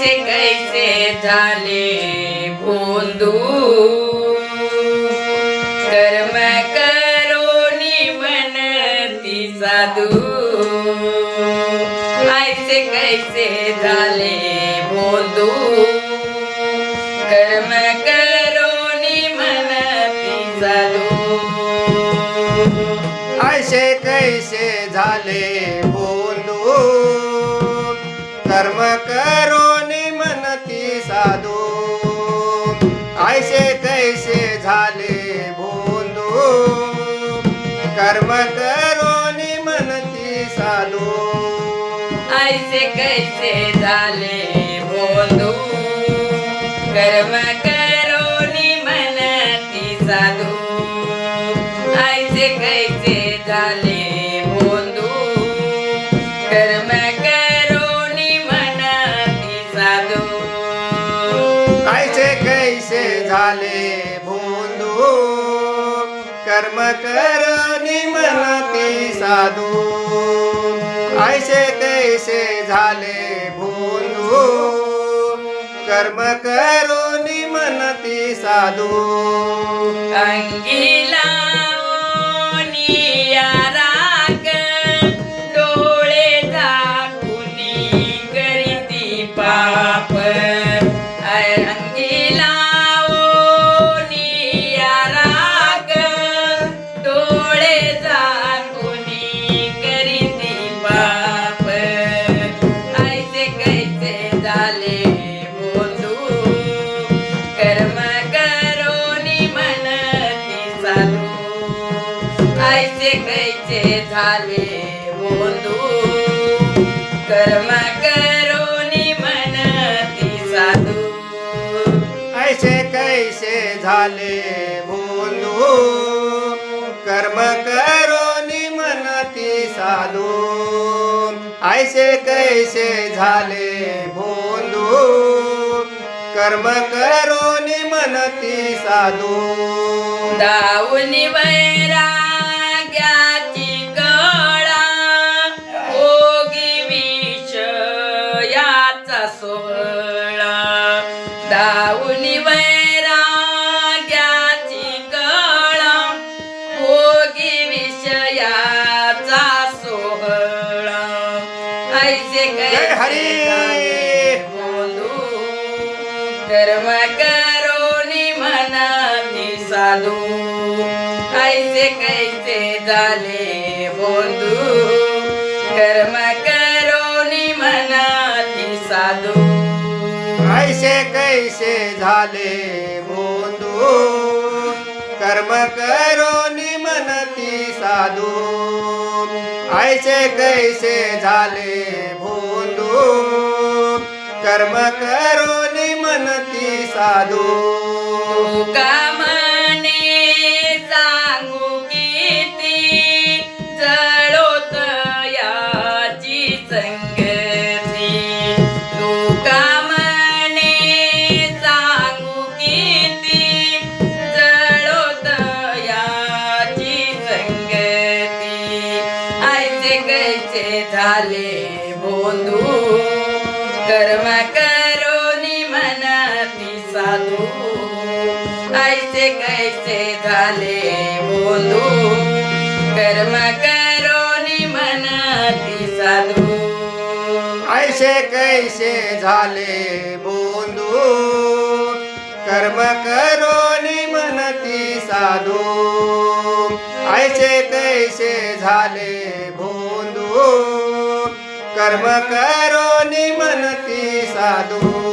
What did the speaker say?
कैसे कैसे झाले भोंदू? कर्म करोनी म्हणती साधू। ऐसे कैसे झाले भोंदू? कर्म करोनी म्हणती साधू। असे कैसे झाले बोलू कर्म करो ऐसे कैसे झाले बोलू? कर्म करोनी म्हणती साधू। ऐसे कैसे झाले बोलू? कर्म करोनी म्हणती साधू। ऐसे कैसे झाले कर्म करोनी म्हणती साधू. ऐसे कैसे झाले बोलू कर्म करोनी म्हणती साधू. अंगीला झाले बोंधू कर्म करोनी म्हणती साधू. ऐसे कैसे झाले बोंधू कर्म करोनी म्हणती साधू. ऐसे कैसे झाले बोलू कर्म करोनी म्हणती साधू. दाऊनी वैराग्याची कळा ओगी विषयाचा सोहळा. दाऊनी वैराग्याची कळा ओगी विषयाचा सोहळा. ऐसे हरी. कैसे बोलू करोनी साधू. ऐसे कैसे झाले बोंदू? कर्म करोनी मनाती साधू. ऐसे कैसे झाले बोंदू? कर्म करोनी म्हणती साधू. ऐसे कैसे झाले बोंदू? कर्म करो म्हणती साधू. का म्हणे सांगू किती जळोत याची संगती. म्हणे सांगू किती याची संगती. ऐसे कैसे झाले बोंदू. कर्म कर म्हणती साधू. ऐसे कैसे झाले बोलू. कर्म करोनी मनाती साधू. ऐसे कैसे झाले बोंदू कर्म करोनी मनती साधू. ऐसे कैसे झाले बोंदू कर्म करोनी मनती साधू.